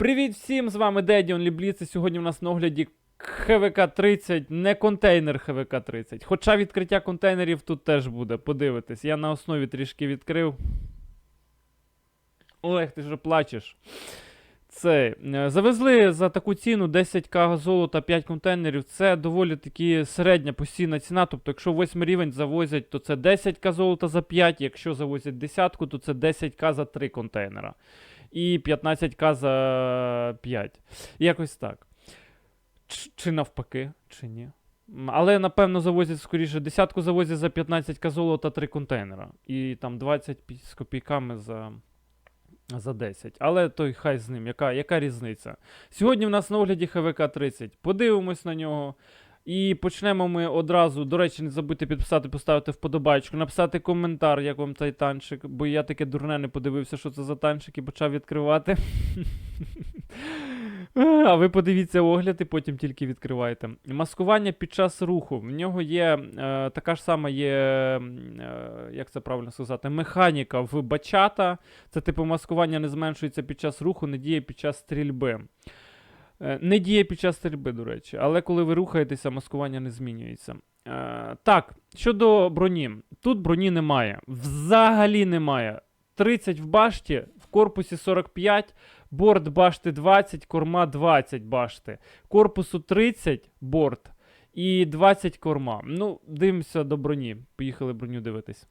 Привіт всім! З вами Дедіон Лібліц, і сьогодні у нас на огляді ХВК-30, не контейнер ХВК-30. Хоча відкриття контейнерів тут теж буде, подивитись. Я на основі трішки відкрив. Олег, ти ж плачеш. Це, е, завезли за таку ціну 10к золота 5 контейнерів. Це доволі таки середня постійна ціна. Тобто, якщо 8 рівень завозять, то це 10к золота за 5. Якщо завозять десятку, то це 10к за 3 контейнера. І 15к за 5. Якось так. Ч- чи навпаки, чи ні. Але, напевно, завозять скоріше десятку завозять за 15к золота 3 контейнера. І там 20 з копійками за. За 10. Але той хай з ним, яка, яка різниця? Сьогодні в нас на огляді ХВК 30. Подивимось на нього. І почнемо ми одразу. До речі, не забудьте підписати, поставити вподобайку, написати коментар, як вам цей танчик, бо я таке дурне не подивився, що це за танчик, і почав відкривати. А ви подивіться огляд і потім тільки відкривайте. Маскування під час руху. В нього є е, така ж сама є, е, як це правильно сказати, механіка в бачата. Це типу маскування не зменшується під час руху, не діє під час стрільби. Е, Не діє під час стрільби, до речі, але коли ви рухаєтеся, маскування не змінюється. Е, так, щодо броні. Тут броні немає. Взагалі немає. 30 в башті, в корпусі 45, борт башти 20, корма 20 башти. Корпусу 30 борт і 20 корма. Ну, дивимося до броні. Поїхали броню дивитись.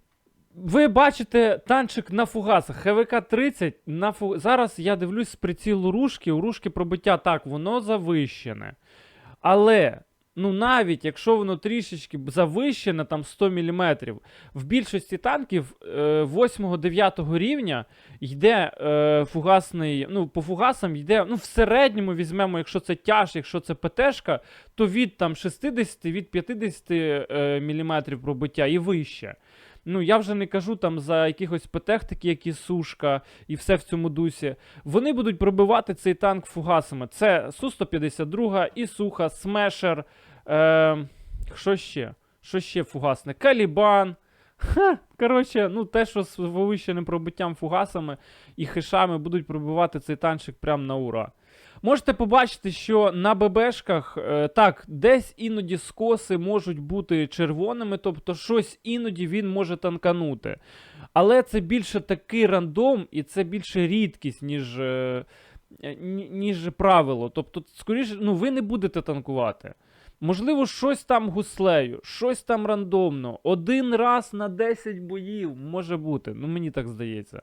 Ви бачите танчик на фугасах. ХВК 30 на фу... Зараз я дивлюсь з прицілу рушки. У рушки пробиття так, воно завищене. Але, ну навіть якщо воно трішечки завищене, там 100 мм, в більшості танків е, 8-9 рівня йде е, фугасний. Ну, по фугасам йде. Ну, в середньому візьмемо, якщо це тяж, якщо це ПТшка, то від там 60 від 50 е, мм пробиття і вище. Ну, я вже не кажу там за якихось ПТХ, такі як і Сушка, і все в цьому дусі. Вони будуть пробивати цей танк фугасами. Це Су-152, Ісуха, Смешер. Е, що ще? Що ще фугасне? Калібан. Коротше, ну те, що з повищеним пробиттям фугасами і хишами будуть пробивати цей танчик прямо на ура. Можете побачити, що на ББшках е, так, десь іноді скоси можуть бути червоними, тобто щось іноді він може танканути. Але це більше такий рандом, і це більше рідкість, ніж, е, е, ні- ніж правило. Тобто, скоріше, ну, ви не будете танкувати. Можливо, щось там гуслею, щось там рандомно. Один раз на 10 боїв може бути. Ну, мені так здається.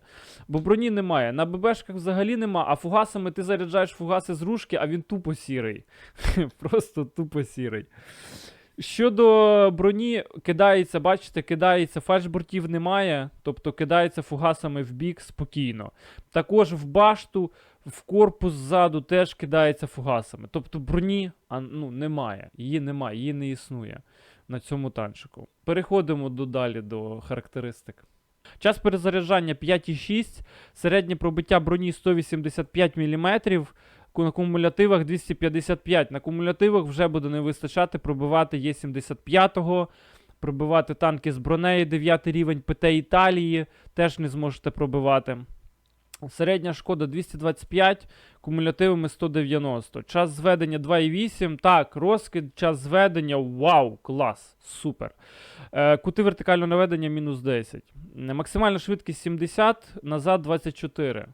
Бо броні немає. На ББшках взагалі нема, а фугасами ти заряджаєш фугаси з ружки, а він тупо сірий. Просто тупо сірий. Щодо броні, кидається, бачите, кидається, фальшбортів немає, тобто кидається фугасами в бік спокійно. Також в башту, в корпус ззаду теж кидається фугасами. Тобто броні а, ну, немає, її немає, її не існує на цьому танчику. Переходимо до далі до характеристик. Час перезаряджання 5,6, середнє пробиття броні 185 мм, на кумулятивах 255. На кумулятивах вже буде не вистачати пробивати Є-75-го, пробивати танки з бронею 9 рівень ПТ Італії, теж не зможете пробивати. Середня шкода 225, кумулятивами 190. Час зведення 2,8. Так, розкид, час зведення. Вау, клас, супер. Е, кути вертикального наведення мінус 10. Е, Максимальна швидкість 70, назад 24.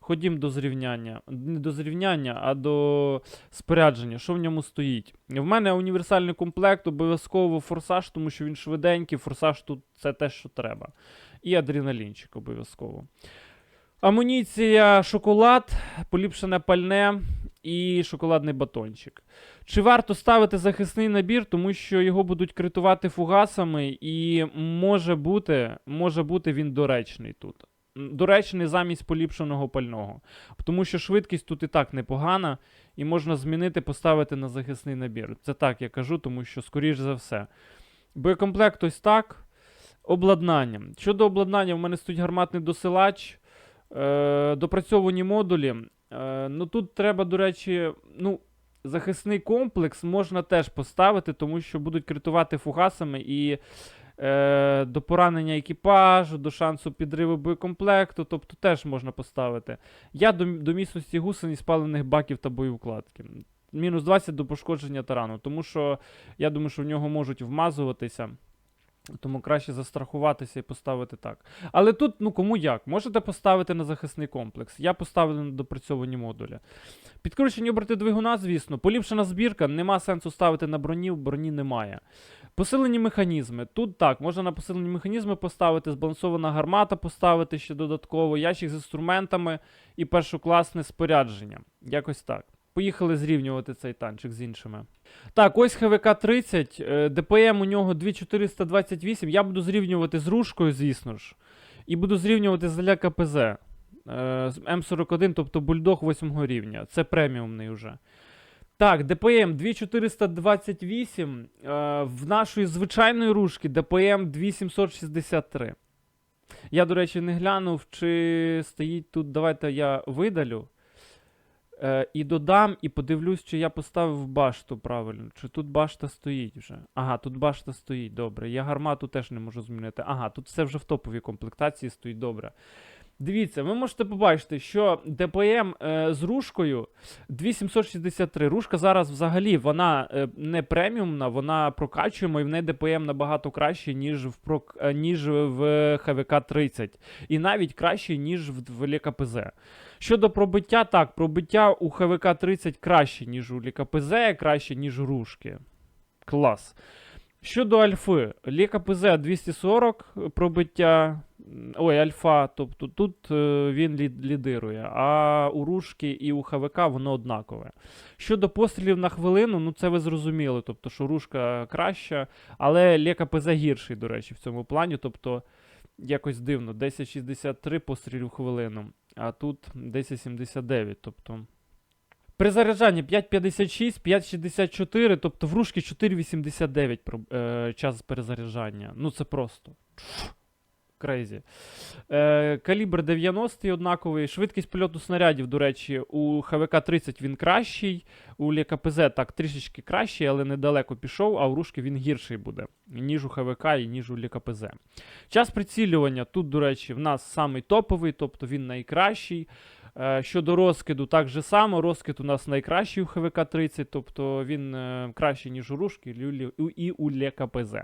Ходім до зрівняння. Не до зрівняння, а до спорядження. Що в ньому стоїть? В мене універсальний комплект, обов'язково форсаж, тому що він швиденький. Форсаж тут це те, що треба. І адреналінчик обов'язково. Амуніція, шоколад, поліпшене пальне і шоколадний батончик. Чи варто ставити захисний набір, тому що його будуть критувати фугасами, і може бути, може бути він доречний тут. Доречний замість поліпшеного пального. Тому що швидкість тут і так непогана, і можна змінити, поставити на захисний набір. Це так я кажу, тому що, скоріш за все. Боєкомплект ось так. Обладнання. Щодо обладнання, в мене стоїть гарматний досилач. Е, допрацьовані модулі. Е, ну тут треба, до речі, ну, захисний комплекс можна теж поставити, тому що будуть критувати фугасами і е, до поранення екіпажу, до шансу підриву боєкомплекту, тобто теж можна поставити. Я до, до міцності гусені спалених баків та боєвкладки. Мінус 20 до пошкодження тарану, тому що я думаю, що в нього можуть вмазуватися. Тому краще застрахуватися і поставити так. Але тут, ну кому як? Можете поставити на захисний комплекс. Я поставлю на допрацьовані модулі. Підкручені оберти двигуна, звісно. Поліпшена збірка, нема сенсу ставити на броні, броні немає. Посилені механізми. Тут так, можна на посилені механізми поставити, збалансована гармата поставити ще додатково, ящик з інструментами і першокласне спорядження. Якось так. Поїхали зрівнювати цей танчик з іншими. Так, ось ХВК 30, е, ДПМ у нього 2428. Я буду зрівнювати з рушкою, звісно ж. І буду зрівнювати з Ля КПЗ. е, з М41, тобто бульдог 8 рівня. Це преміумний уже. Так, ДПМ 2428. е, В нашої звичайної рушки ДПМ 2763. Я, до речі, не глянув, чи стоїть тут. Давайте я видалю. Е, і додам, і подивлюсь, чи я поставив башту правильно. Чи тут башта стоїть вже. Ага, тут башта стоїть, добре. Я гармату теж не можу змінити. Ага, тут все вже в топовій комплектації стоїть добре. Дивіться, ви можете побачити, що ДПМ е, з рушкою 2763. Рушка зараз взагалі вона е, не преміумна, вона прокачуємо, і в неї ДПМ набагато краще, ніж в, прок... е, ніж в ХВК 30. І навіть краще, ніж в, в ЛКПЗ. Щодо пробиття, так, пробиття у ХВК 30 краще, ніж у ЛКПЗ, краще, ніж у Рушки. Клас. Щодо альфи, ЛКПЗ 240 пробиття. Ой, альфа, тобто тут е, він лідирує, а у Рушки і у ХВК воно однакове. Щодо пострілів на хвилину, ну це ви зрозуміли, тобто, що Рушка краща, але ЛКПЗ гірший, до речі, в цьому плані. Тобто, якось дивно, 1063 пострілів хвилину, а тут 1079. Тобто. При заряджанні 5.56, 5.64, тобто в рушки 4.89 е, час перезаряджання. Ну це просто. Крейзі. Е, калібр 90 однаковий. Швидкість польоту снарядів, до речі, у ХВК 30 він кращий, у ЛКПЗ так трішечки кращий, але недалеко пішов, а у Рушки він гірший буде, ніж у ХВК і ніж у ЛКПЗ. Час прицілювання тут, до речі, в нас самий топовий, тобто він найкращий. Е, Щодо розкиду, так же само. Розкид у нас найкращий у ХВК 30, тобто він е, кращий, ніж у Рушки і у ЛКПЗ.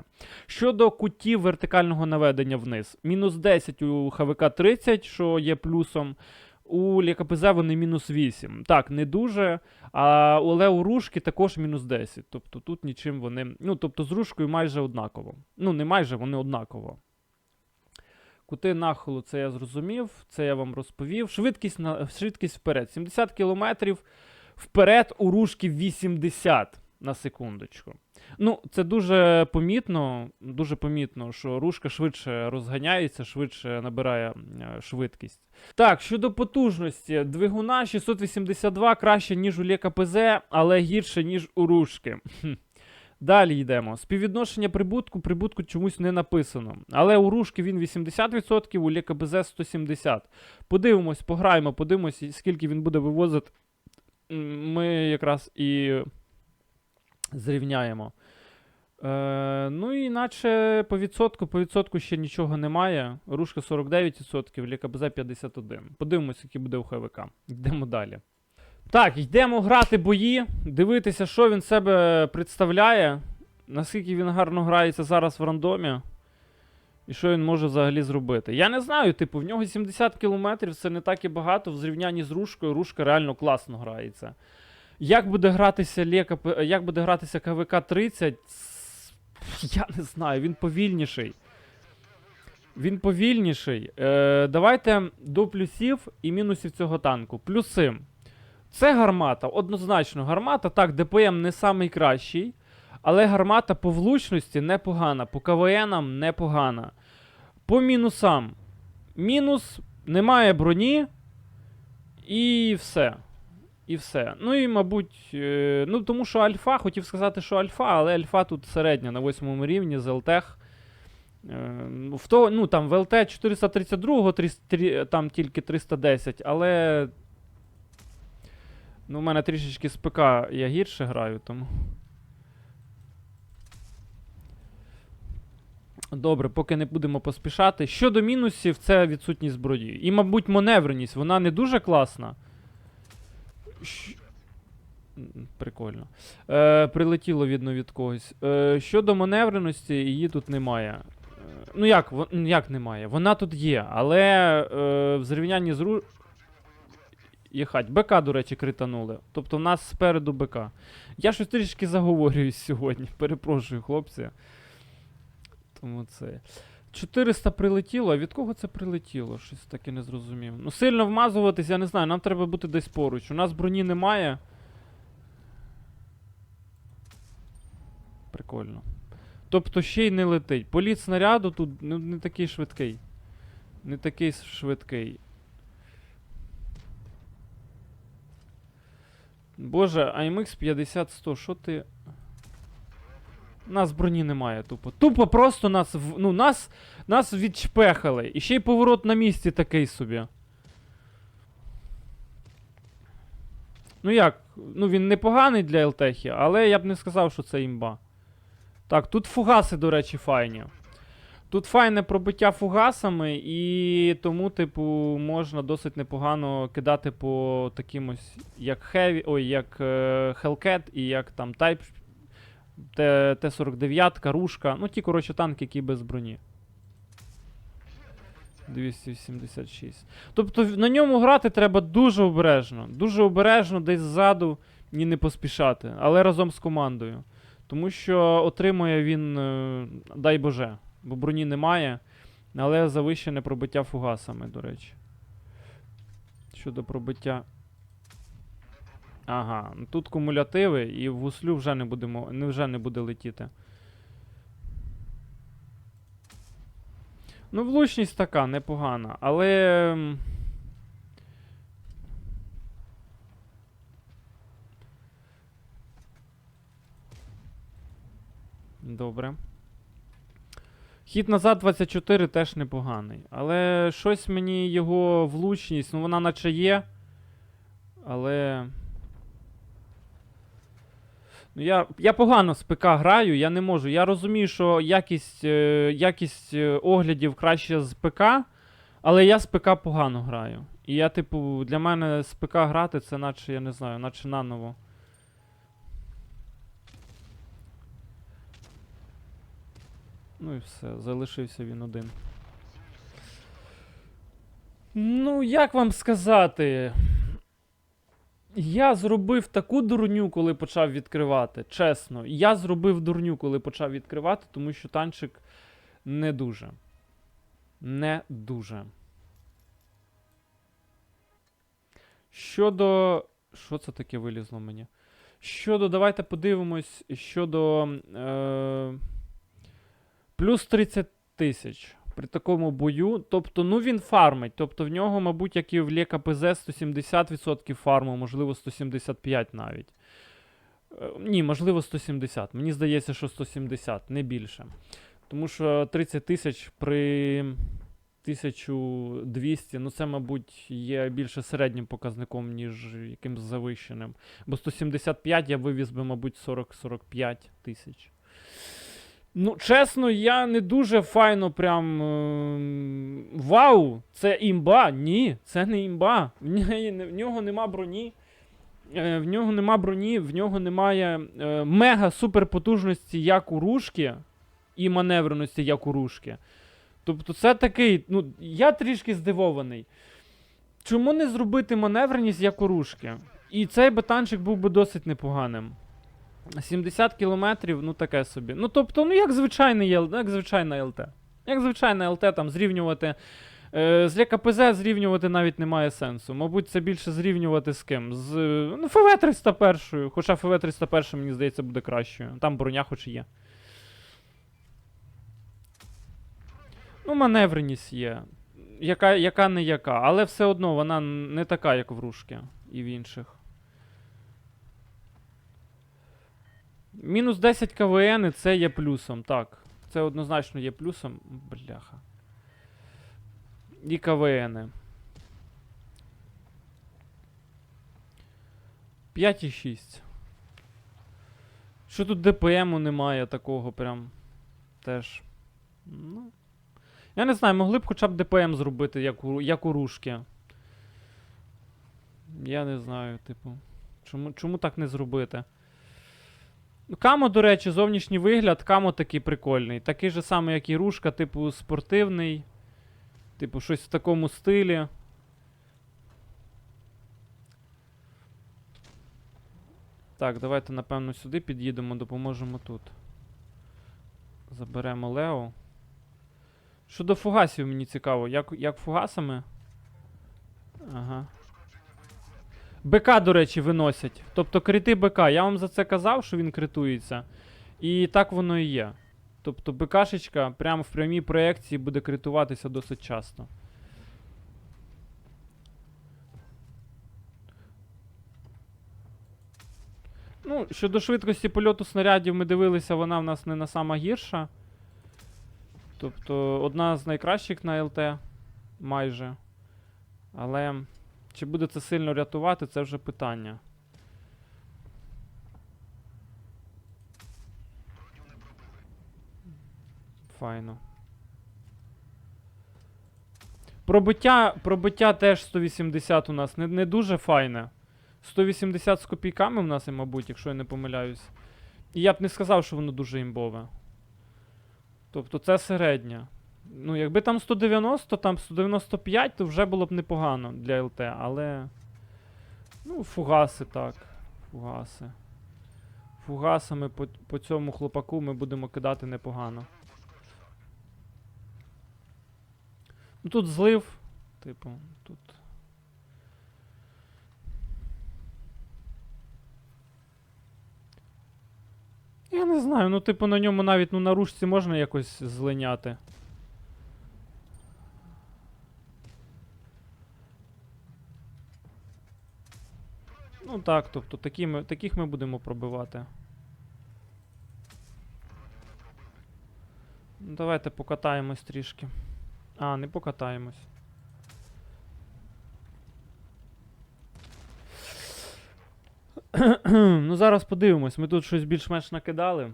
Щодо кутів вертикального наведення вниз, мінус 10 у ХВК 30, що є плюсом. У ЛКПЗ вони мінус 8. Так, не дуже. А але у Рушки також мінус 10. Тобто тут нічим вони. Ну, тобто з Рушкою майже однаково. Ну, не майже, вони однаково. Кути нахилу, це я зрозумів, це я вам розповів. Швидкість, на, швидкість вперед. 70 км вперед у Рушки 80 на секундочку. Ну, це дуже помітно, дуже помітно, що рушка швидше розганяється, швидше набирає е, швидкість. Так, щодо потужності, двигуна 682 краще, ніж у ЛКПЗ, але гірше, ніж у рушки. Далі йдемо. Співвідношення прибутку, прибутку чомусь не написано. Але у рушки він 80%, у ЛКБЗ 170%. Подивимось, пограємо, подивимось, скільки він буде вивозити. Ми якраз і зрівняємо. Е, ну і іначе по відсотку, по відсотку ще нічого немає. Рушка 49%, ЛКБЗ 51%. Подивимось, який буде у ХВК. Йдемо далі. Так, йдемо грати бої, дивитися, що він себе представляє, наскільки він гарно грається зараз в рандомі. І що він може взагалі зробити. Я не знаю, типу, в нього 70 кілометрів, це не так і багато в зрівнянні з рушкою. Рушка реально класно грається. Як буде гратися Лека, як буде гратися КВК 30, я не знаю, він повільніший. Він повільніший. Е, давайте до плюсів і мінусів цього танку. Плюси. Це гармата, однозначно гармата. Так, ДПМ не самий кращий, але гармата по влучності непогана, по КВНам непогана. По мінусам. Мінус, немає броні. І все. І все. Ну і, мабуть, е, ну тому що альфа, хотів сказати, що альфа, але альфа тут середня на восьмому рівні з ЛТЕХ. Е, в то, ну, там в ЛТ 432 300, там тільки 310, але Ну, у мене трішечки з ПК я гірше граю, тому. Добре, поки не будемо поспішати. Щодо мінусів, це відсутність зброї. І, мабуть, маневреність, вона не дуже класна. Щ- Прикольно. Е, прилетіло, видно, від когось. Е, щодо маневреності, її тут немає. Е, ну як, як немає? Вона тут є, але е, в зрівнянні з ру. Єхать, БК, до речі, кританули. Тобто в нас спереду БК. Я щось трішки заговорююсь сьогодні. Перепрошую, хлопці. Тому це. 400 прилетіло, а від кого це прилетіло? Щось таке не зрозумів. Ну, сильно вмазуватись, я не знаю, нам треба бути десь поруч. У нас броні немає. Прикольно. Тобто ще й не летить. Політ снаряду тут ну, не такий швидкий. Не такий швидкий. Боже, AMX 50-100, що ти. Нас броні немає тупо. Тупо просто нас ну, нас, нас відчпехали. І ще й поворот на місці такий собі. Ну як? Ну він непоганий для ЛТХі, але я б не сказав, що це імба. Так, тут фугаси, до речі, файні. Тут файне пробиття фугасами, і тому, типу, можна досить непогано кидати по таким ось, як Heavy, ой, як е, Hellcat і як там Type Т- Т-49, Рушка. Ну, ті, коротше, танки, які без броні. 286. Тобто на ньому грати треба дуже обережно. Дуже обережно, десь ззаду і не поспішати, але разом з командою. Тому що отримує він, е, дай Боже, бо броні немає, але завищене пробиття фугасами, до речі. Щодо пробиття. Ага, ну тут кумулятиви, і в гуслю вже не, будемо, не, вже не буде летіти. Ну, влучність така, непогана, але. Добре. Хід назад 24 теж непоганий. Але щось мені його влучність, ну вона наче є. Але. Ну, я, я погано з ПК граю, я не можу. Я розумію, що якість, е, якість е, оглядів краще з ПК, але я з ПК погано граю. І я, типу, для мене з ПК грати це наче, я не знаю, наче наново. Ну і все, залишився він один. Ну, як вам сказати? Я зробив таку дурню, коли почав відкривати. Чесно, я зробив дурню, коли почав відкривати, тому що танчик не дуже. Не дуже. Щодо. Що це таке вилізло мені? Щодо, давайте подивимось. Щодо. Е... Плюс 30 тисяч при такому бою. Тобто, ну він фармить. Тобто в нього, мабуть, як і в Лє КПЗ 170% фарму, можливо, 175 навіть. Е, ні, можливо, 170. Мені здається, що 170, не більше. Тому що 30 тисяч при 1200, ну це, мабуть, є більше середнім показником, ніж якимсь завищеним. Бо 175 я вивіз би, мабуть, 40-45 тисяч. Ну, чесно, я не дуже файно прям. ем, Вау! Це імба? Ні, це не імба. В в нього нема броні. Е, В нього нема броні, в нього немає е, мега суперпотужності, як у рушки, і маневреності, як у рушки. Тобто, це такий. Ну, я трішки здивований. Чому не зробити маневреність як у рушки? І цей би танчик був би досить непоганим. 70 кілометрів, ну таке собі. Ну тобто, ну як звичайний як звичайна ЛТ. Як звичайна ЛТ там зрівнювати. Е, з ЛКПЗ зрівнювати навіть немає сенсу. Мабуть, це більше зрівнювати з ким? З ну, ФВ-301. Хоча ФВ-301, мені здається, буде кращою. Там броня хоч є. Ну, маневреність є. Яка, яка не яка. Але все одно вона не така, як в Рушки і в інших. Мінус 10 КВН і це є плюсом, так. Це однозначно є плюсом. Бляха. І КВН. 5,6. Що тут ДПМу немає такого прям. Теж. Ну. Я не знаю, могли б хоча б ДПМ зробити, як у, як у Рушки. Я не знаю, типу. Чому, чому так не зробити? Камо, до речі, зовнішній вигляд, камо такий прикольний. Такий же самий, як і Рушка, типу, спортивний. Типу, щось в такому стилі. Так, давайте, напевно, сюди під'їдемо, допоможемо тут. Заберемо Лео. Щодо фугасів, мені цікаво, як, як фугасами? Ага. БК, до речі, виносять. Тобто крити БК. Я вам за це казав, що він критується. І так воно і є. Тобто БКшечка прямо в прямій проекції буде критуватися досить часто. Ну, щодо швидкості польоту снарядів, ми дивилися, вона в нас не на сама гірша. Тобто одна з найкращих на ЛТ майже. Але чи буде це сильно рятувати, це вже питання. Файно. Пробиття, пробиття теж 180 у нас не, не дуже файне. 180 з копійками в нас, і, мабуть, якщо я не помиляюсь. І я б не сказав, що воно дуже імбове. Тобто це середня. Ну, якби там 190, там 195, то вже було б непогано для ЛТ, але. Ну, фугаси так. Фугаси. Фугасами по, по цьому хлопаку ми будемо кидати непогано. Ну тут злив. Типу, тут. Я не знаю, ну типу на ньому навіть ну, на ручці можна якось злиняти. Ну так, тобто такі ми, таких ми будемо пробивати. Давайте покатаємось трішки. А, не покатаємось. ну, зараз подивимось. Ми тут щось більш-менш накидали.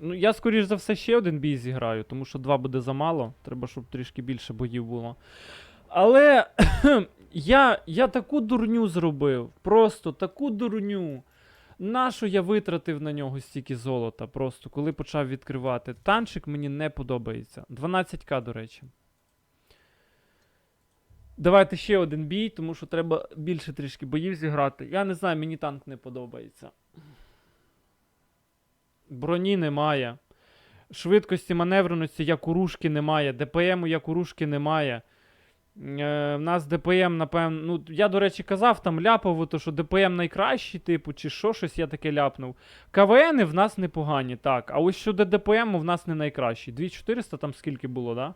Ну, я, скоріш за все, ще один бій зіграю, тому що два буде замало. Треба, щоб трішки більше боїв було. Але я, я таку дурню зробив. Просто таку дурню. Нащо я витратив на нього стільки золота, просто коли почав відкривати. Танчик мені не подобається. 12к, до речі. Давайте ще один бій, тому що треба більше трішки боїв зіграти. Я не знаю, мені танк не подобається. Броні немає. Швидкості маневреності як у Рушки немає. ДПМу як у Рушки немає. Е, в нас ДПМ, напевно. Ну, я, до речі, казав там ляпав, то, що ДПМ найкращий, типу, чи що, щось я таке ляпнув. КВНи в нас непогані, так. А ось щодо ДПМу в нас не найкращий. 2400 там скільки було, да?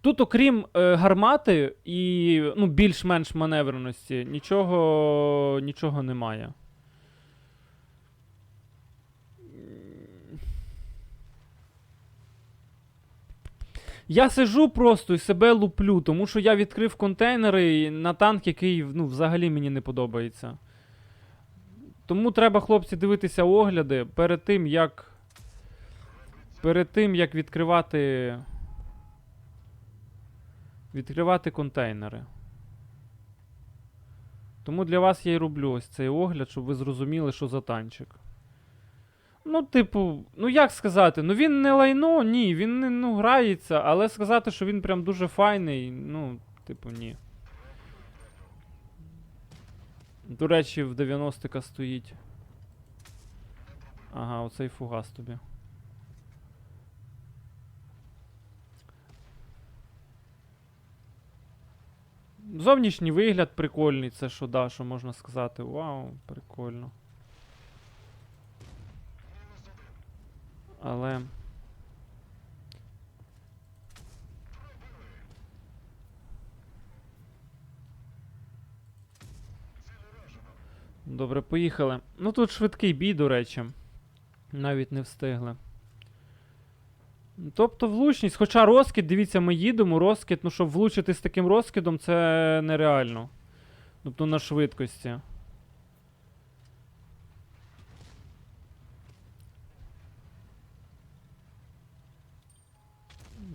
Тут, окрім е, гармати і ну, більш-менш маневреності, нічого, нічого немає. Я сижу просто і себе луплю, тому що я відкрив контейнери на танк, який ну, взагалі мені не подобається. Тому треба, хлопці, дивитися огляди перед тим, як. Перед тим, як відкривати. Відкривати контейнери. Тому для вас я і роблю ось цей огляд, щоб ви зрозуміли, що за танчик. Ну, типу, ну як сказати, ну він не лайно, ні, він не ну, грається, але сказати, що він прям дуже файний, ну, типу, ні. До речі, в 90-ка стоїть. Ага, оцей фугас тобі. Зовнішній вигляд прикольний, це що да, що можна сказати. Вау, прикольно. Але. Добре, поїхали. Ну тут швидкий бій, до речі. Навіть не встигли. Тобто влучність, хоча розкид, дивіться, ми їдемо, розкид, ну щоб влучити з таким розкидом, це нереально. Тобто на швидкості.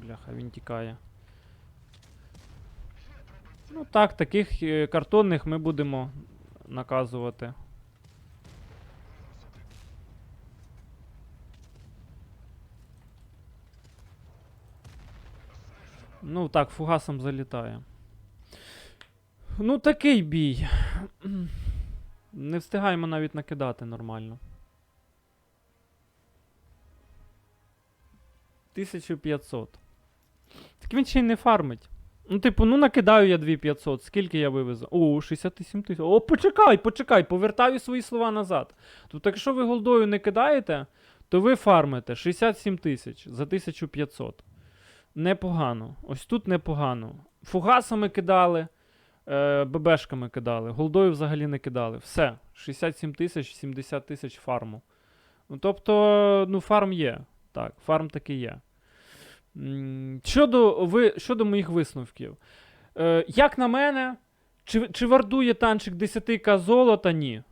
бляха, він тікає. Ну так, таких е, картонних ми будемо наказувати. Ну так, фугасом залітає. Ну, такий бій. Не встигаємо навіть накидати нормально. 1500. Так він ще й не фармить. Ну, типу, ну накидаю я 2500. Скільки я вивезу? О, 67 тисяч. О, почекай, почекай, повертаю свої слова назад. Тобто, якщо ви голдою не кидаєте, то ви фармите 67 тисяч за 1500. Непогано. Ось тут непогано. Фугасами кидали, е, ББшками кидали, голдою взагалі не кидали. Все. 67 тисяч, 70 тисяч фарму. Ну, тобто, ну, фарм є. Так, фарм таки є. Щодо, ви, щодо моїх висновків. Е, як на мене, чи, чи вартує танчик 10к золота? Ні.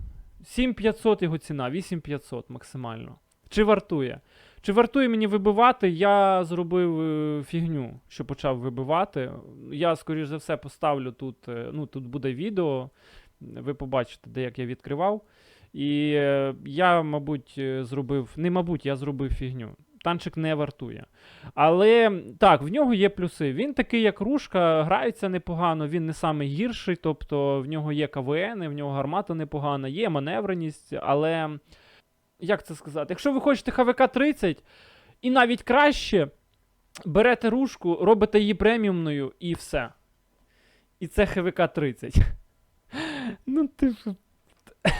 7500 його ціна, 8500 максимально. Чи вартує? Чи вартує мені вибивати? Я зробив е, фігню, що почав вибивати. Я, скоріш за все, поставлю тут. е, ну, тут буде відео. Ви побачите, де як я відкривав. І е, я, мабуть, зробив. Не мабуть, я зробив фігню. Танчик не вартує. Але так, в нього є плюси. Він такий, як рушка, грається непогано, він не самий гірший, тобто в нього є КВН, в нього гармата непогана, є маневреність, але як це сказати? Якщо ви хочете ХВК 30 і навіть краще, берете рушку, робите її преміумною і все. І це ХВК 30. Ну, типу,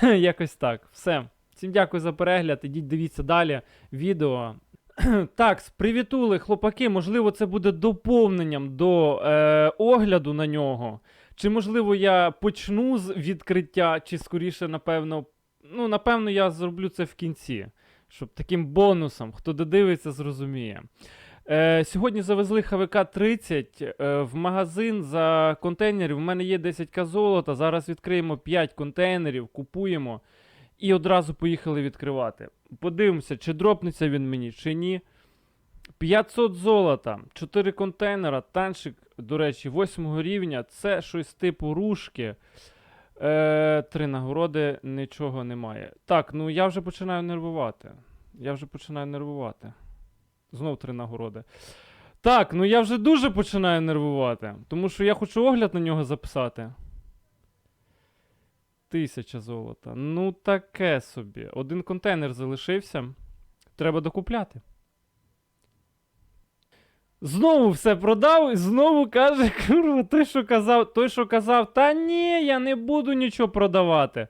якось так. Все. Всім дякую за перегляд. Ідіть дивіться далі відео. Так, привітули, хлопаки. Можливо, це буде доповненням до е, огляду на нього. Чи, можливо, я почну з відкриття, чи скоріше, напевно, ну, напевно, я зроблю це в кінці. Щоб таким бонусом, хто додивиться, зрозуміє. Е, сьогодні завезли ХВК 30 е, в магазин за контейнерів. У мене є 10к золота. Зараз відкриємо 5 контейнерів, купуємо і одразу поїхали відкривати. Подивимося, чи дропнеться він мені, чи ні. 500 золота, 4 контейнера, танчик, до речі, 8 рівня. Це щось типу рушки. Е, три нагороди, нічого немає. Так, ну я вже починаю нервувати. Я вже починаю нервувати. Знов три нагороди. Так, ну я вже дуже починаю нервувати. Тому що я хочу огляд на нього записати. Тисяча золота. Ну, таке собі. Один контейнер залишився. Треба докупляти. Знову все продав і знову каже, курва, той, що казав, той, що казав, та ні, я не буду нічого продавати.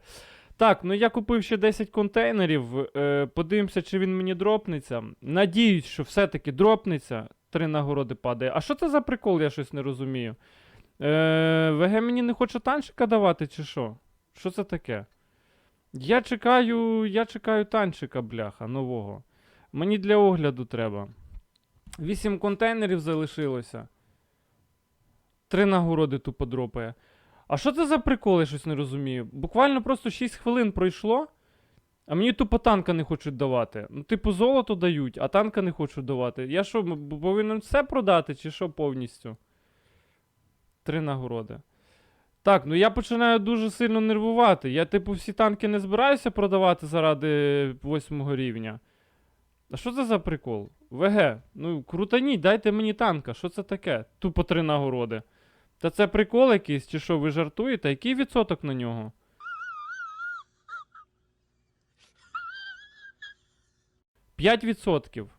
Так, ну я купив ще 10 контейнерів. Е, подивимося, чи він мені дропнеться. Надіюсь, що все-таки дропнеться. Три нагороди падає. А що це за прикол, я щось не розумію. Е, ВГ мені не хоче танчика давати, чи що? Що це таке? Я чекаю. Я чекаю танчика, бляха, нового. Мені для огляду треба. Вісім контейнерів залишилося. Три нагороди тупо дропає. А що це за прикол, я щось не розумію. Буквально просто 6 хвилин пройшло, а мені тупо танка не хочуть давати. Ну, типу, золото дають, а танка не хочуть давати. Я що, повинен все продати, чи що повністю? Три нагороди. Так, ну я починаю дуже сильно нервувати. Я, типу, всі танки не збираюся продавати заради восьмого рівня. А що це за прикол? ВГ, ну крутаніть, дайте мені танка. Що це таке? Тупо три нагороди. Та це прикол якийсь, чи що, ви жартуєте? Який відсоток на нього? П'ять відсотків.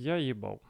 Я їбав.